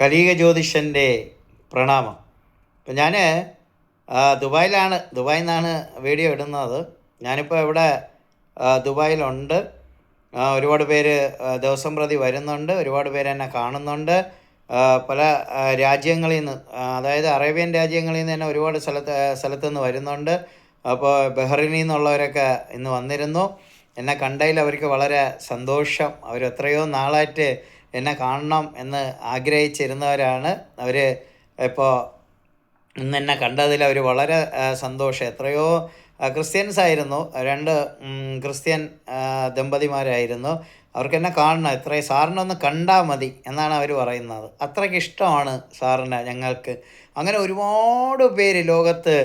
കലീക ജ്യോതിഷന്റെ പ്രണാമം ഇപ്പം ഞാൻ ദുബായിലാണ് ദുബായിൽ നിന്നാണ് വീഡിയോ ഇടുന്നത്. ഞാനിപ്പോൾ ഇവിടെ ദുബായിലുണ്ട്. ഒരുപാട് പേര് ദിവസം പ്രതി വരുന്നുണ്ട്. ഒരുപാട് പേര് എന്നെ കാണുന്നുണ്ട്. പല രാജ്യങ്ങളിൽ നിന്ന് അതായത് അറേബ്യൻ രാജ്യങ്ങളിൽ നിന്ന് തന്നെ ഒരുപാട് സ്ഥലത്ത് സ്ഥലത്തു നിന്ന് വരുന്നുണ്ട്. അപ്പോൾ ബഹ്റിനിൽ നിന്നുള്ളവരൊക്കെ ഇന്ന് വന്നിരുന്നു. എന്നെ കണ്ടതിൽ അവർക്ക് വളരെ സന്തോഷം. അവർ എത്രയോ നാളായിട്ട് എന്നെ കാണണം എന്ന് ആഗ്രഹിച്ചിരുന്നവരാണ് അവർ ഇപ്പോൾ ഇന്ന് എന്നെ കണ്ടതിൽ അവർ വളരെ സന്തോഷം. എത്രയോ ക്രിസ്ത്യൻസ് ആയിരുന്നു. രണ്ട് ക്രിസ്ത്യൻ ദമ്പതിമാരായിരുന്നു. അവർക്ക് എന്നെ കാണണം എത്രയും സാറിനൊന്ന് കണ്ടാൽ മതി എന്നാണ് അവർ പറയുന്നത്. അത്രയ്ക്ക് ഇഷ്ടമാണ് സാറിന് ഞങ്ങൾക്ക്. അങ്ങനെ ഒരുപാട് പേര് ലോകത്ത്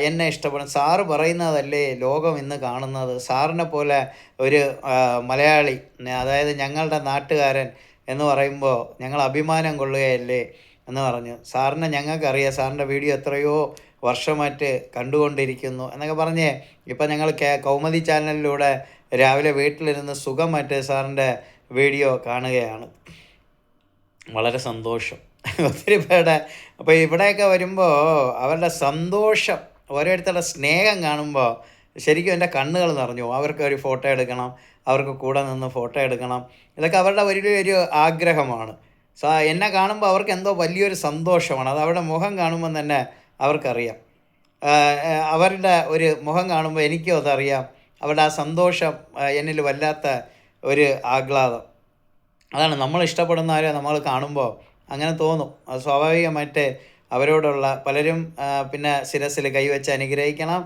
എന്നെ ഇഷ്ടപ്പെടും സാറ് പറയുന്നതല്ലേ ലോകം ഇന്ന് കാണുന്നത്? സാറിനെ പോലെ ഒരു മലയാളി അതായത് ഞങ്ങളുടെ നാട്ടുകാരൻ എന്ന് പറയുമ്പോൾ ഞങ്ങൾ അഭിമാനം കൊള്ളുകയല്ലേ എന്ന് പറഞ്ഞു. സാറിനെ ഞങ്ങൾക്കറിയാം സാറിന്റെ വീഡിയോ എത്രയോ വർഷമായിട്ട് കണ്ടുകൊണ്ടിരിക്കുന്നു എന്നൊക്കെ പറഞ്ഞ് ഇപ്പം ഞങ്ങൾ കൗമുദി ചാനലിലൂടെ രാവിലെ വീട്ടിലിരുന്ന് സുഖമായിട്ട് സാറിന്റെ വീഡിയോ കാണുകയാണ്. വളരെ സന്തോഷം. ഒത്തിരി പേരുടെ അപ്പോൾ ഇവിടെയൊക്കെ വരുമ്പോൾ അവരുടെ സന്തോഷം ഓരോരുത്തരുടെ സ്നേഹം കാണുമ്പോൾ ശരിക്കും എന്റെ കണ്ണുകൾ നിറഞ്ഞു. അവർക്ക് ഒരു ഫോട്ടോ എടുക്കണം അവർക്ക് കൂടെ നിന്ന് ഫോട്ടോ എടുക്കണം. ഇതൊക്കെ അവരുടെ വലിയൊരു ആഗ്രഹമാണ്. സാ എന്നെ കാണുമ്പോൾ അവർക്ക് എന്തോ വലിയൊരു സന്തോഷമാണ്. അത് അവരുടെ മുഖം കാണുമ്പോൾ തന്നെ അവർക്കറിയാം. അവരുടെ ഒരു മുഖം കാണുമ്പോൾ എനിക്കും അതറിയാം. അവരുടെ ആ സന്തോഷം എന്നിൽ വല്ലാത്ത ഒരു ആഹ്ലാദം. അതാണ് നമ്മൾ ഇഷ്ടപ്പെടുന്നവരെ നമ്മൾ കാണുമ്പോൾ അങ്ങനെ തോന്നും. അത് സ്വാഭാവികമായിട്ട് അവരോടുള്ള പലരും പിന്നെ ശിരസിൽ കൈവച്ച് അനുഗ്രഹിക്കണം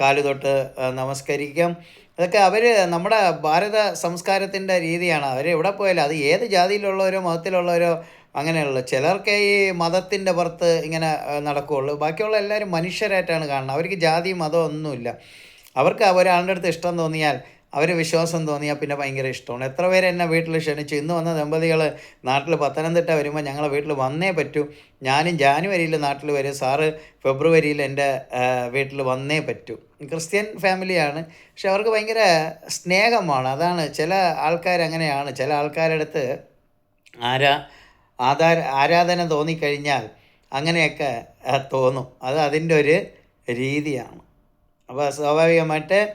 കാൽ തൊട്ട് നമസ്കരിക്കാം. അതൊക്കെ അവർ നമ്മുടെ ഭാരത സംസ്കാരത്തിന്റെ രീതിയാണ്. അവർ എവിടെ പോയാലും അത് ഏത് ജാതിയിലുള്ളവരോ മതത്തിലുള്ളവരോ അങ്ങനെയുള്ള. ചിലർക്ക് ഈ മതത്തിന്റെ പുറത്ത് ഇങ്ങനെ നടക്കുകയുള്ളൂ. ബാക്കിയുള്ള എല്ലാവരും മനുഷ്യരായിട്ടാണ് കാണുന്നത്. അവർക്ക് ജാതി മതം ഒന്നുമില്ല. അവർക്ക് ഒരാളുടെ അടുത്ത് ഇഷ്ടം തോന്നിയാൽ അവർ വിശ്വാസം തോന്നിയാൽ പിന്നെ ഭയങ്കര ഇഷ്ടമാണ്. എത്ര പേര് എന്നെ വീട്ടിൽ ക്ഷണിച്ചു? ഇന്ന് വന്ന ദമ്പതികൾ നാട്ടിൽ പത്തനംതിട്ട വരുമ്പോൾ ഞങ്ങളെ വീട്ടിൽ വന്നേ പറ്റൂ. ഞാനും ജാനുവരിയിൽ നാട്ടിൽ വരും. സാറ് ഫെബ്രുവരിയിൽ എന്റെ വീട്ടിൽ വന്നേ പറ്റൂ. ക്രിസ്ത്യൻ ഫാമിലിയാണ്. പക്ഷെ അവർക്ക് ഭയങ്കര സ്നേഹമാണ്. അതാണ് ചില ആൾക്കാർ അങ്ങനെയാണ്. ചില ആൾക്കാരുടെ അടുത്ത് ആരാ ആധാര ആരാധന തോന്നിക്കഴിഞ്ഞാൽ അങ്ങനെയൊക്കെ തോന്നും. അത് അതിന്റെ ഒരു രീതിയാണ്. അപ്പോൾ സ്വാഭാവികമായിട്ട്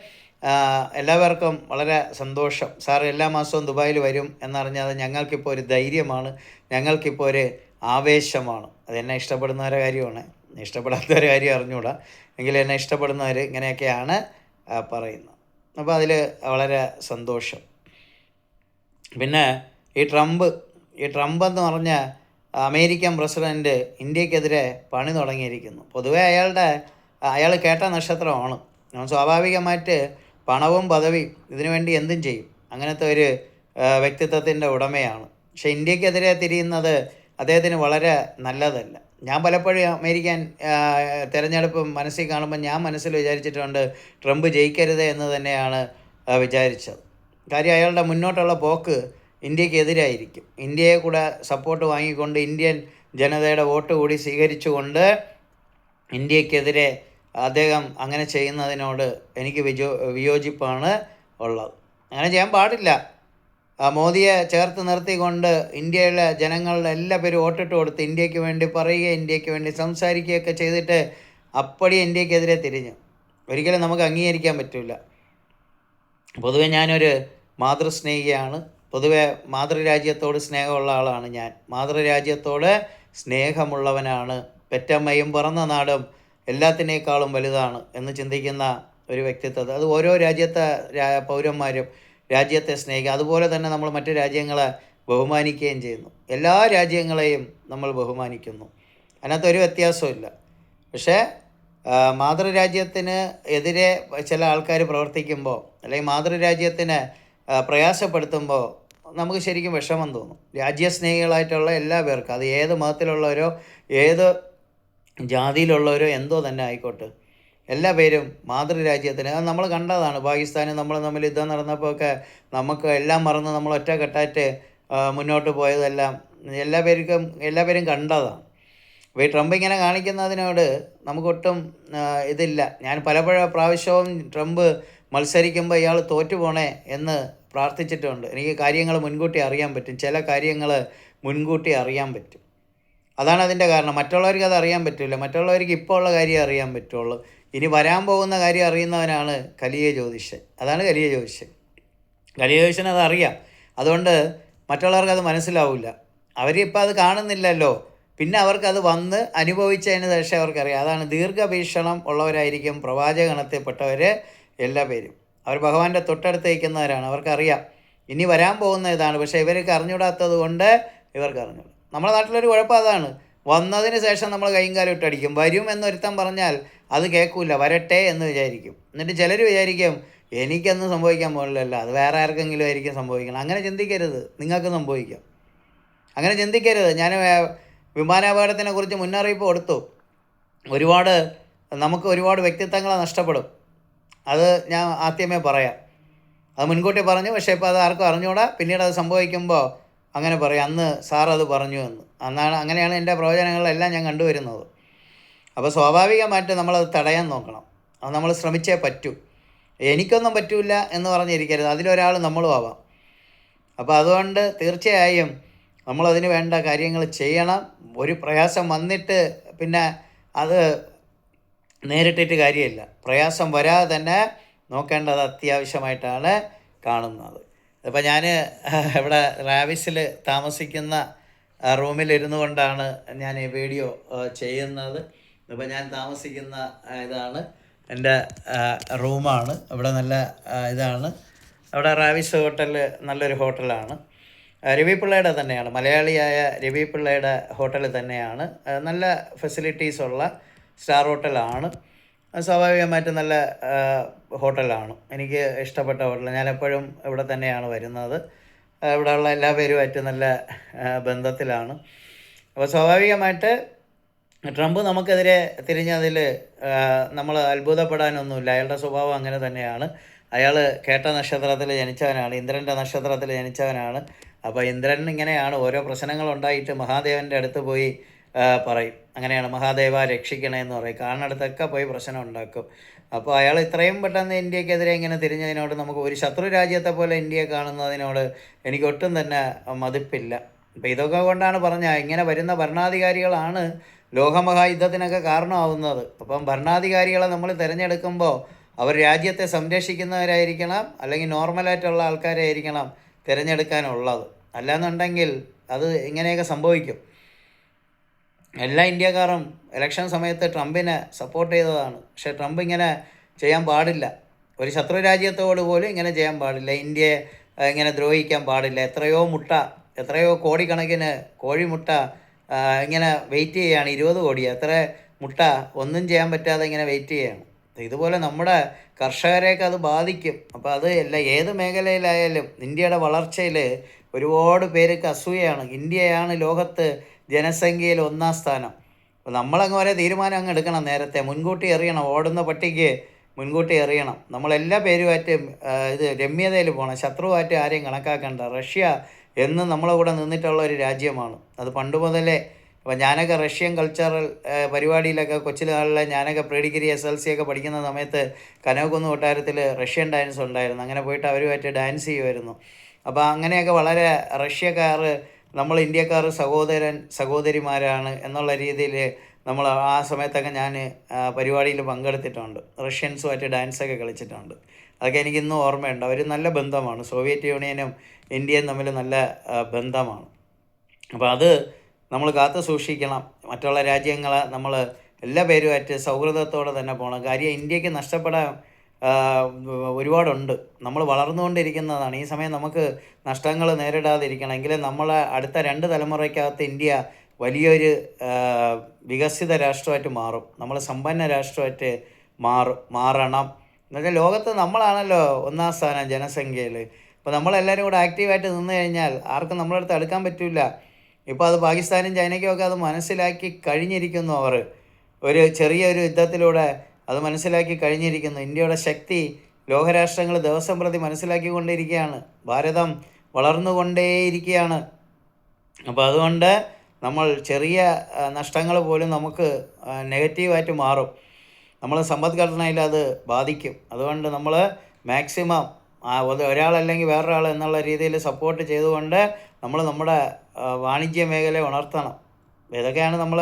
എല്ലാവർക്കും വളരെ സന്തോഷം. സാർ എല്ലാ മാസവും ദുബായിൽ വരും എന്നറിഞ്ഞാൽ ഞങ്ങൾക്കിപ്പോൾ ഒരു ധൈര്യമാണ്. ഞങ്ങൾക്കിപ്പോൾ ഒരു ആവേശമാണ്. അതെന്നെ ഇഷ്ടപ്പെടുന്നവരെ കാര്യമാണ്. ഇഷ്ടപ്പെടാത്തവരെ കാര്യം അറിഞ്ഞുകൂടാ. എങ്കിലും എന്നെ ഇഷ്ടപ്പെടുന്നവർ ഇങ്ങനെയൊക്കെയാണ് പറയുന്നത്. അപ്പോൾ അതിൽ വളരെ സന്തോഷം. പിന്നെ ഈ ട്രംപ് ഈ ട്രംപ് എന്ന് പറഞ്ഞ അമേരിക്കൻ പ്രസിഡന്റ് ഇന്ത്യക്കെതിരെ പണി തുടങ്ങിയിരിക്കുന്നു. പൊതുവേ അയാളുടെ അയാൾ കേട്ട നക്ഷത്രമാണ്. സ്വാഭാവികമായിട്ട് പണവും പദവിയും ഇതിനുവേണ്ടി എന്തും ചെയ്യും. അങ്ങനത്തെ ഒരു വ്യക്തിത്വത്തിന്റെ ഉടമയാണ്. പക്ഷേ ഇന്ത്യക്കെതിരെ തിരിയുന്നത് അദ്ദേഹത്തിന് വളരെ നല്ലതല്ല. ഞാൻ പലപ്പോഴും അമേരിക്കൻ തിരഞ്ഞെടുപ്പ് മനസ്സിൽ കാണുമ്പോൾ ഞാൻ മനസ്സിൽ വിചാരിച്ചിട്ടുണ്ട് ട്രംപ് ജയിക്കരുത് എന്ന് തന്നെയാണ് വിചാരിച്ചത്. കാര്യം അയാളുടെ മുന്നോട്ടുള്ള പോക്ക് ഇന്ത്യക്കെതിരായിരിക്കും. ഇന്ത്യയെ കൂടെ സപ്പോർട്ട് വാങ്ങിക്കൊണ്ട് ഇന്ത്യൻ ജനതയുടെ വോട്ട് കൂടി സ്വീകരിച്ചുകൊണ്ട് ഇന്ത്യക്കെതിരെ അദ്ദേഹം അങ്ങനെ ചെയ്യുന്നതിനോട് എനിക്ക് വിജോ വിയോജിപ്പാണ് ഉള്ളത്. അങ്ങനെ ചെയ്യാൻ പാടില്ല. മോദിയെ ചേർത്ത് നിർത്തിക്കൊണ്ട് ഇന്ത്യയിലെ ജനങ്ങളുടെ എല്ലാ പേരും വോട്ടിട്ട് കൊടുത്ത് ഇന്ത്യയ്ക്ക് വേണ്ടി പറയുക ഇന്ത്യയ്ക്ക് വേണ്ടി സംസാരിക്കുകയൊക്കെ ചെയ്തിട്ട് അപ്പടി ഇന്ത്യക്കെതിരെ തിരിഞ്ഞു. ഒരിക്കലും നമുക്ക് അംഗീകരിക്കാൻ പറ്റില്ല. പൊതുവെ ഞാനൊരു മാതൃസ്നേഹിയാണ്. പൊതുവെ മാതൃരാജ്യത്തോട് സ്നേഹമുള്ള ആളാണ് ഞാൻ. മാതൃരാജ്യത്തോട് സ്നേഹമുള്ളവനാണ്. പെറ്റമ്മയും പിറന്ന നാടും എല്ലാത്തിനേക്കാളും വലുതാണ് എന്ന് ചിന്തിക്കുന്ന ഒരു വ്യക്തിത്വം അത്. ഓരോ രാജ്യത്തെ പൗരന്മാരും രാജ്യത്തെ സ്നേഹിക്കുക അതുപോലെ തന്നെ നമ്മൾ മറ്റു രാജ്യങ്ങളെ ബഹുമാനിക്കുകയും ചെയ്യുന്നു. എല്ലാ രാജ്യങ്ങളെയും നമ്മൾ ബഹുമാനിക്കുന്നു. അതിനകത്ത് ഒരു വ്യത്യാസമില്ല പക്ഷേ മാതൃരാജ്യത്തിന് എതിരെ ചില ആൾക്കാർ പ്രവർത്തിക്കുമ്പോൾ അല്ലെങ്കിൽ മാതൃരാജ്യത്തിന് പ്രയാസപ്പെടുത്തുമ്പോൾ നമുക്ക് ശരിക്കും വിഷമം തോന്നും. രാജ്യസ്നേഹികളായിട്ടുള്ള എല്ലാ പേർക്കും. അത് ഏത് മതത്തിലുള്ളവരോ ഏത് ജാതിയിലുള്ളവരോ എന്തോ തന്നെ ആയിക്കോട്ടെ. എല്ലാ പേരും മാതൃരാജ്യത്തിന്. അത് നമ്മൾ കണ്ടതാണ്. പാകിസ്ഥാന് നമ്മൾ തമ്മിൽ യുദ്ധം നടന്നപ്പോൾ ഒക്കെ നമുക്ക് എല്ലാം മറന്ന് നമ്മൾ ഒറ്റക്കെട്ടായിട്ട് മുന്നോട്ട് പോയതെല്ലാം എല്ലാ പേർക്കും എല്ലാ പേരും കണ്ടതാണ്. അപ്പോൾ ഈ ട്രംപ് ഇങ്ങനെ കാണിക്കുന്നതിനോട് നമുക്കൊട്ടും ഇതില്ല. ഞാൻ പലപ്പോഴ പ്രാവശ്യവും ട്രംപ് മത്സരിക്കുമ്പോൾ ഇയാൾ തോറ്റു പോണേ എന്ന് പ്രാർത്ഥിച്ചിട്ടുണ്ട്. എനിക്ക് കാര്യങ്ങൾ മുൻകൂട്ടി അറിയാൻ പറ്റും. ചില കാര്യങ്ങൾ മുൻകൂട്ടി അറിയാൻ പറ്റും. അതാണ് അതിന്റെ കാരണം. മറ്റുള്ളവർക്ക് അത് അറിയാൻ പറ്റില്ല. മറ്റുള്ളവർക്ക് ഇപ്പോൾ ഉള്ള കാര്യം അറിയാൻ പറ്റുള്ളൂ. ഇനി വരാൻ പോകുന്ന കാര്യം അറിയുന്നവനാണ് കലിയ ജ്യോതിഷൻ. അതാണ് കലിയ ജ്യോതിഷൻ. കലിയ ജ്യോതിഷൻ അത് അറിയാം. അതുകൊണ്ട് മറ്റുള്ളവർക്ക് അത് മനസ്സിലാവില്ല. അവരിപ്പോൾ അത് കാണുന്നില്ലല്ലോ. പിന്നെ അവർക്കത് വന്ന് അനുഭവിച്ചതിന് ശേഷം അവർക്കറിയാം. അതാണ് ദീർഘവീക്ഷണം ഉള്ളവരായിരിക്കും പ്രവാചകണത്തിൽപ്പെട്ടവർ എല്ലാ പേരും. അവർ ഭഗവാന്റെ തൊട്ടടുത്ത് നിൽക്കുന്നവരാണ്. അവർക്കറിയാം. ഇനി വരാൻ പോകുന്ന ഇതാണ്. പക്ഷേ ഇവർക്ക് അറിഞ്ഞൂടാത്തത് കൊണ്ട് ഇവർക്ക് അറിഞ്ഞൂടാ നമ്മുടെ നാട്ടിലൊരു കുഴപ്പം അതാണ്. വന്നതിന് ശേഷം നമ്മൾ കൈയും കാലം ഇട്ടടിക്കും. വരും എന്നൊരുത്തൻ പറഞ്ഞാൽ അത് കേൾക്കില്ല വരട്ടെ എന്ന് വിചാരിക്കും. എന്നിട്ട് ചിലർ വിചാരിക്കും എനിക്കൊന്നും സംഭവിക്കാൻ പോകില്ലല്ലോ അത് വേറെ ആർക്കെങ്കിലും ആയിരിക്കും സംഭവിക്കണം. അങ്ങനെ ചിന്തിക്കരുത്. നിങ്ങൾക്ക് സംഭവിക്കാം. അങ്ങനെ ചിന്തിക്കരുത്. ഞാൻ വിമാനാപകടത്തിനെ കുറിച്ച് മുന്നറിയിപ്പ് കൊടുത്തു. ഒരുപാട് നമുക്ക് ഒരുപാട് വ്യക്തിത്വങ്ങളെ നഷ്ടപ്പെടും. അത് ഞാൻ ആദ്യമേ പറയാം. അത് മുൻകൂട്ടി പറഞ്ഞു. പക്ഷേ ഇപ്പോൾ അത് ആർക്കും അറിഞ്ഞുകൂടാ. പിന്നീട് അത് സംഭവിക്കുമ്പോൾ അങ്ങനെ പറയും അന്ന് സാർ അത് പറഞ്ഞു എന്ന്. അന്നാണ് അങ്ങനെയാണ് എന്റെ പ്രവചനങ്ങളെല്ലാം ഞാൻ കണ്ടുവരുന്നത്. അപ്പോൾ സ്വാഭാവികമായിട്ട് നമ്മളത് തടയാൻ നോക്കണം. അത് നമ്മൾ ശ്രമിച്ചേ പറ്റൂ. എനിക്കൊന്നും പറ്റില്ല എന്ന് പറഞ്ഞിരിക്കരുത്. അതിലൊരാൾ നമ്മളും ആവാം. അപ്പോൾ അതുകൊണ്ട് തീർച്ചയായും നമ്മളതിന് വേണ്ട കാര്യങ്ങൾ ചെയ്യണം. ഒരു പ്രയാസം വന്നിട്ട് പിന്നെ അത് നേരിട്ടിട്ട് കാര്യമില്ല. പ്രയാസം വരാതെ തന്നെ നോക്കേണ്ടത് അത്യാവശ്യമായിട്ടാണ് കാണുന്നത്. ഇപ്പോൾ ഞാൻ ഇവിടെ റാവിസിൽ താമസിക്കുന്ന റൂമിലിരുന്നു കൊണ്ടാണ് ഞാൻ ഈ വീഡിയോ ചെയ്യുന്നത്. ഇപ്പോൾ ഞാൻ താമസിക്കുന്ന ഇതാണ് എന്റെ റൂമാണ്. ഇവിടെ നല്ല ഇതാണ്. അവിടെ റാവിസ് ഹോട്ടൽ നല്ലൊരു ഹോട്ടലാണ്. രവി പിള്ളയുടെ തന്നെയാണ്. മലയാളിയായ രവി പിള്ളയുടെ ഹോട്ടൽ തന്നെയാണ് നല്ല ഫെസിലിറ്റീസ് ഉള്ള സ്റ്റാർ ഹോട്ടലാണ്. സ്വാഭാവികമായിട്ടും നല്ല ഹോട്ടലാണ്. എനിക്ക് ഇഷ്ടപ്പെട്ട ഹോട്ടൽ. ഞാൻ എപ്പോഴും ഇവിടെ തന്നെയാണ് വരുന്നത്. ഇവിടെയുള്ള എല്ലാ പേരുമായിട്ട് നല്ല ബന്ധത്തിലാണ്. അപ്പോൾ സ്വാഭാവികമായിട്ട് ട്രംപ് നമുക്കെതിരെ തിരിഞ്ഞതിൽ നമ്മൾ അത്ഭുതപ്പെടാനൊന്നുമില്ല. അയാളുടെ സ്വഭാവം അങ്ങനെ തന്നെയാണ്. അയാൾ കേട്ട നക്ഷത്രത്തിൽ ജനിച്ചവനാണ് ഇന്ദ്രന്റെ നക്ഷത്രത്തിൽ ജനിച്ചവനാണ്. അപ്പോൾ ഇന്ദ്രൻ ഇങ്ങനെയാണ്. ഓരോ പ്രശ്നങ്ങളുണ്ടായിട്ട് മഹാദേവന്റെ അടുത്ത് പോയി പറയും. അങ്ങനെയാണ് മഹാദേവ രക്ഷിക്കണേ എന്ന് പറയും. അടുത്തൊക്കെ പോയി പ്രശ്നം ഉണ്ടാക്കും അപ്പോൾ അയാൾ ഇത്രയും പെട്ടെന്ന് ഇന്ത്യക്കെതിരെ ഇങ്ങനെ തിരിഞ്ഞതിനോട് നമുക്ക് ഒരു ശത്രു രാജ്യത്തെ പോലെ ഇന്ത്യയെ കാണുന്നതിനോട് എനിക്ക് ഒട്ടും തന്നെ മതിപ്പില്ല. അപ്പോൾ ഇതൊക്കെ കൊണ്ടാണ് പറഞ്ഞ ഇങ്ങനെ വരുന്ന ഭരണാധികാരികളാണ് ലോകമഹായുദ്ധത്തിനൊക്കെ കാരണമാവുന്നത്. അപ്പം ഭരണാധികാരികളെ നമ്മൾ തിരഞ്ഞെടുക്കുമ്പോൾ അവർ രാജ്യത്തെ സംരക്ഷിക്കുന്നവരായിരിക്കണം അല്ലെങ്കിൽ നോർമലായിട്ടുള്ള ആൾക്കാരായിരിക്കണം തിരഞ്ഞെടുക്കാനുള്ളത്. അല്ലാന്നുണ്ടെങ്കിൽ അത് ഇങ്ങനെയൊക്കെ സംഭവിക്കും. എല്ലാ ഇന്ത്യക്കാരും ഇലക്ഷൻ സമയത്ത് ട്രംപിനെ സപ്പോർട്ട് ചെയ്തതാണ്. പക്ഷേ ട്രംപ് ഇങ്ങനെ ചെയ്യാൻ പാടില്ല. ഒരു ശത്രു രാജ്യത്തോട് പോലും ഇങ്ങനെ ചെയ്യാൻ പാടില്ല. ഇന്ത്യയെ ഇങ്ങനെ ദ്രോഹിക്കാൻ പാടില്ല. എത്രയോ മുട്ട എത്രയോ കോടിക്കണക്കിന് കോഴിമുട്ട ഇങ്ങനെ വെയിറ്റ് ചെയ്യുകയാണ് ഇരുപത് കോടി. എത്ര മുട്ട ഒന്നും ചെയ്യാൻ പറ്റാതെ ഇങ്ങനെ വെയിറ്റ് ചെയ്യുകയാണ് ഇതുപോലെ നമ്മുടെ കർഷകരെയൊക്കെ അത് ബാധിക്കും. അപ്പോൾ അത് എല്ലാ ഏത് മേഖലയിലായാലും ഇന്ത്യയുടെ വളർച്ചയിൽ ഒരുപാട് പേർക്ക് അസൂയയാണ്. ഇന്ത്യയാണ് ലോകത്ത് ജനസംഖ്യയിൽ ഒന്നാം സ്ഥാനം. അപ്പോൾ നമ്മളങ്ങ് വരെ തീരുമാനം അങ്ങ് എടുക്കണം നേരത്തെ. മുൻകൂട്ടി എറിയണം. ഓടുന്ന പട്ടിക്ക് മുൻകൂട്ടി എറിയണം. നമ്മളെല്ലാ പേരുമായിട്ട് ഇത് രമ്യതയിൽ പോകണം. ശത്രുവായിട്ട് ആരെയും കണക്കാക്കണ്ട. റഷ്യ എന്നും നമ്മളെ കൂടെ നിന്നിട്ടുള്ള ഒരു രാജ്യമാണ്. അത് പണ്ട് മുതലേ അപ്പോൾ ഞാനൊക്കെ റഷ്യൻ കൾച്ചറൽ പരിപാടിയിലൊക്കെ കൊച്ചിലെ ഞാനൊക്കെ പ്രീഡിഗ്രി എസ് എൽ സി ഒക്കെ പഠിക്കുന്ന സമയത്ത് കനകക്കുന്ന് കൊട്ടാരത്തിൽ റഷ്യൻ ഡാൻസ് ഉണ്ടായിരുന്നു. അങ്ങനെ പോയിട്ട് അവരുമായിട്ട് ഡാൻസ് ചെയ്യുമായിരുന്നു. അപ്പോൾ അങ്ങനെയൊക്കെ വളരെ റഷ്യക്കാർ നമ്മൾ ഇന്ത്യക്കാർ സഹോദരൻ സഹോദരിമാരാണ് എന്നുള്ള രീതിയിൽ നമ്മൾ ആ സമയത്തൊക്കെ ഞാൻ പരിപാടിയിൽ പങ്കെടുത്തിട്ടുണ്ട്. റഷ്യൻസുമായിട്ട് ഡാൻസൊക്കെ കളിച്ചിട്ടുണ്ട്. അതൊക്കെ എനിക്ക് ഇന്നും ഓർമ്മയുണ്ട്. അവർ നല്ല ബന്ധമാണ്. സോവിയറ്റ് യൂണിയനും ഇന്ത്യയും തമ്മിൽ നല്ല ബന്ധമാണ്. അപ്പോൾ അത് നമ്മൾ കാത്തു സൂക്ഷിക്കണം. മറ്റുള്ള രാജ്യങ്ങളെ നമ്മൾ എല്ലാ പേരുമായിട്ട് സൗഹൃദത്തോടെ തന്നെ പോകണം. കാര്യം ഇന്ത്യയ്ക്ക് നഷ്ടപ്പെടാൻ ഒരുപാടുണ്ട്. നമ്മൾ വളർന്നുകൊണ്ടിരിക്കുന്നതാണ്. ഈ സമയം നമുക്ക് നഷ്ടങ്ങൾ നേരിടാതിരിക്കണം. എങ്കിലും നമ്മളെ അടുത്ത രണ്ട് തലമുറയ്ക്കകത്ത് ഇന്ത്യ വലിയൊരു വികസിത രാഷ്ട്രമായിട്ട് മാറും. നമ്മൾ സമ്പന്ന രാഷ്ട്രമായിട്ട് മാറും മാറണം. എന്നുവെച്ചാൽ ലോകത്ത് നമ്മളാണല്ലോ ഒന്നാം സ്ഥാനം ജനസംഖ്യയിൽ അപ്പോൾ നമ്മളെല്ലാവരും കൂടെ ആക്റ്റീവായിട്ട് നിന്ന് കഴിഞ്ഞാൽ ആർക്കും നമ്മളെ അടുത്ത് അടുക്കാൻ പറ്റില്ല ഇപ്പോൾ അത് പാകിസ്ഥാനും ചൈനയ്ക്കും ഒക്കെ അത് മനസ്സിലാക്കി കഴിഞ്ഞിരിക്കുന്നു അവർ. ഒരു ചെറിയൊരു യുദ്ധത്തിലൂടെ അത് മനസ്സിലാക്കി കഴിഞ്ഞിരിക്കുന്നു. ഇന്ത്യയുടെ ശക്തി ലോകരാഷ്ട്രങ്ങൾ ദിവസം പ്രതി മനസ്സിലാക്കിക്കൊണ്ടിരിക്കുകയാണ്. ഭാരതം വളർന്നുകൊണ്ടേയിരിക്കുകയാണ്. അപ്പോൾ അതുകൊണ്ട് നമ്മൾ ചെറിയ നഷ്ടങ്ങൾ പോലും നമുക്ക് നെഗറ്റീവായിട്ട് മാറും. നമ്മൾ സമ്പദ്ഘടനയിൽ അത് ബാധിക്കും. അതുകൊണ്ട് നമ്മൾ മാക്സിമം ഒരാളല്ലെങ്കിൽ വേറൊരാൾ എന്നുള്ള രീതിയിൽ സപ്പോർട്ട് ചെയ്തുകൊണ്ട് നമ്മൾ നമ്മുടെ വാണിജ്യ മേഖലയെ ഉണർത്തണം. ഇതൊക്കെയാണ് നമ്മൾ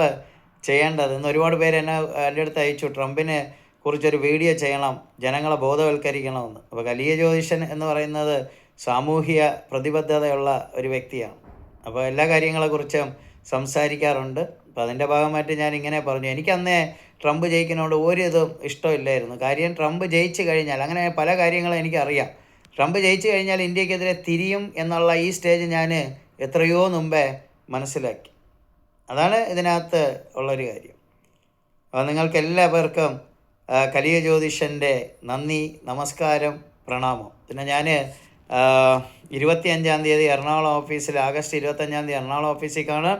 ചെയ്യേണ്ടത്. ഇന്ന് ഒരുപാട് പേര് എന്നെ എന്റെ അടുത്ത് അയച്ചു. ട്രംപിനെ കുറിച്ചൊരു വീഡിയോ ചെയ്യണം. ജനങ്ങളെ ബോധവൽക്കരിക്കണമെന്ന്. അപ്പോൾ കലിയ ജ്യോതിഷൻ എന്ന് പറയുന്നത് സാമൂഹിക പ്രതിബദ്ധതയുള്ള ഒരു വ്യക്തിയാണ്. അപ്പോൾ എല്ലാ കാര്യങ്ങളെക്കുറിച്ചും സംസാരിക്കാറുണ്ട്. അപ്പോൾ അതിന്റെ ഭാഗമായിട്ട് ഞാൻ ഇങ്ങനെ പറഞ്ഞു. എനിക്ക് എനിക്കന്നേ ട്രംപ് ജയിക്കുന്നതുകൊണ്ട് ഒരു ഇതും ഇഷ്ടമില്ലായിരുന്നു. കാര്യം ട്രംപ് ജയിച്ചു കഴിഞ്ഞാൽ അങ്ങനെ പല കാര്യങ്ങളും എനിക്കറിയാം. ട്രംപ് ജയിച്ചു കഴിഞ്ഞാൽ ഇന്ത്യക്കെതിരെ തിരിയും എന്നുള്ള ഈ സ്റ്റേജ് ഞാൻ എത്രയോ മുമ്പേ മനസ്സിലാക്കി. അതാണ് ഇതിനകത്ത് ഉള്ളൊരു കാര്യം. അപ്പോൾ നിങ്ങൾക്ക് എല്ലാവർക്കും കലിയ ജ്യോതിഷന്റെ നന്ദി നമസ്കാരം പ്രണാമം. പിന്നെ ഞാൻ ഇരുപത്തിയഞ്ചാം തീയതി എറണാകുളം ഓഫീസിൽ ആഗസ്റ്റ് ഇരുപത്തഞ്ചാം തീയതി എറണാകുളം ഓഫീസിൽ കാണാം.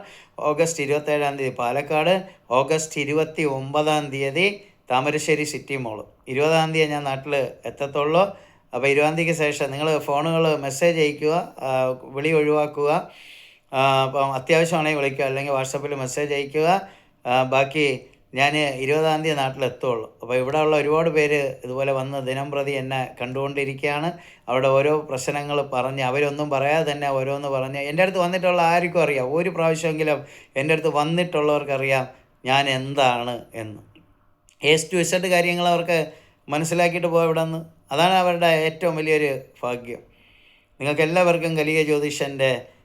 ഓഗസ്റ്റ് ഇരുപത്തേഴാം തീയതി പാലക്കാട്. ഓഗസ്റ്റ് ഇരുപത്തി ഒമ്പതാം തീയതി താമരശ്ശേരി സിറ്റി മോൾ. ഇരുപതാം തീയതി ഞാൻ നാട്ടിൽ എത്തത്തുള്ളൂ. അപ്പോൾ ഇരുപതാം തീയതിക്ക് ശേഷം നിങ്ങൾ ഫോണുകൾ മെസ്സേജ് അയക്കുക വിളി ഒഴിവാക്കുക. അപ്പം അത്യാവശ്യമാണെങ്കിൽ വിളിക്കുക. അല്ലെങ്കിൽ വാട്സപ്പിൽ മെസ്സേജ് അയക്കുക. ബാക്കി ഞാൻ ഇരുപതാം തീയതി നാട്ടിലെത്തുള്ളൂ. അപ്പോൾ ഇവിടെ ഉള്ള ഒരുപാട് പേര് ഇതുപോലെ വന്ന് ദിനം പ്രതി എന്നെ കണ്ടുകൊണ്ടിരിക്കുകയാണ്. അവിടെ ഓരോ പ്രശ്നങ്ങൾ പറഞ്ഞ് അവരൊന്നും പറയാതെ തന്നെ ഓരോന്ന് പറഞ്ഞ് എന്റെ അടുത്ത് വന്നിട്ടുള്ള ആർക്കും അറിയാം. ഒരു പ്രാവശ്യമെങ്കിലും എന്റെ അടുത്ത് വന്നിട്ടുള്ളവർക്കറിയാം ഞാൻ എന്താണ് എന്ന്. എസ് ടു ഇസഡ് കാര്യങ്ങൾ അവർക്ക് മനസ്സിലാക്കിയിട്ട് പോകാം ഇവിടെ നിന്ന് അതാണ് അവരുടെ ഏറ്റവും വലിയൊരു ഭാഗ്യം. നിങ്ങൾക്ക് എല്ലാവർക്കും ജ്യോതിഷന്റെ